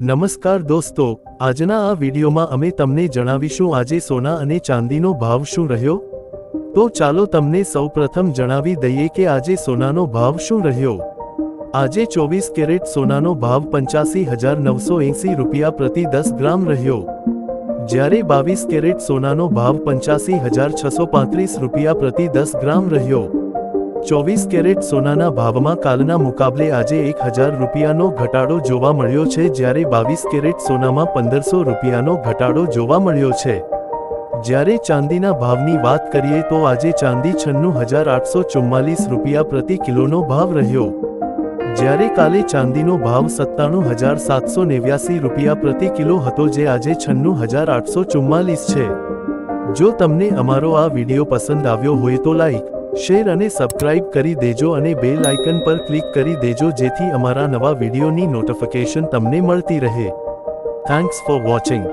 નમસ્કાર દોસ્તો, આજના આ વિડીયોમાં અમે તમને જણાવીશું આજે સોના અને ચાંદીનો ભાવ શું રહ્યો? તો ચાલો તમને સૌપ્રથમ જણાવી દઈએ કે આજે સોનાનો ભાવ શું રહ્યો? આજે ચોવીસ કેરેટ સોનાનો ભાવ પંચ્યાસી હજાર નવસો એંસી રૂપિયા પ્રતિ દસ ગ્રામ રહ્યો. જ્યારે બાવીસ કેરેટ સોનાનો ભાવ પંચ્યાસી હજાર છસો પાંત્રીસ રૂપિયા પ્રતિ દસ ગ્રામ રહ્યો. ચોવીસ કેરેટ સોનાના ભાવમાં કાલના મુકાબલે આજે એક હજાર રૂપિયાનો ઘટાડો જોવા મળ્યો છે જ્યારે બાવીસ કેરેટ સોનામાં પંદરસો રૂપિયાનો ઘટાડો જોવા મળ્યો છે. જ્યારે ચાંદીના ભાવની વાત કરીએ તો આજે ચાંદી છન્નું હજાર આઠસો ચુમ્માલીસ રૂપિયા પ્રતિ કિલોનો ભાવ રહ્યો. જ્યારે કાલે ચાંદીનો ભાવ સત્તાણું હજાર સાતસો નેવ્યાસી રૂપિયા પ્રતિ કિલો હતો જે આજે છન્નું હજાર આઠસો ચુમ્માલીસ છે. જો તમને અમારો આ વીડિયો પસંદ આવ્યો હોય તો લાઈક શેર અને સબસ્ક્રાઇબ કરી દેજો અને બેલ આઇકન પર ક્લિક કરી દેજો જેથી અમારા નવા વિડીયોની નોટિફિકેશન તમને મળતી રહે. Thanks for watching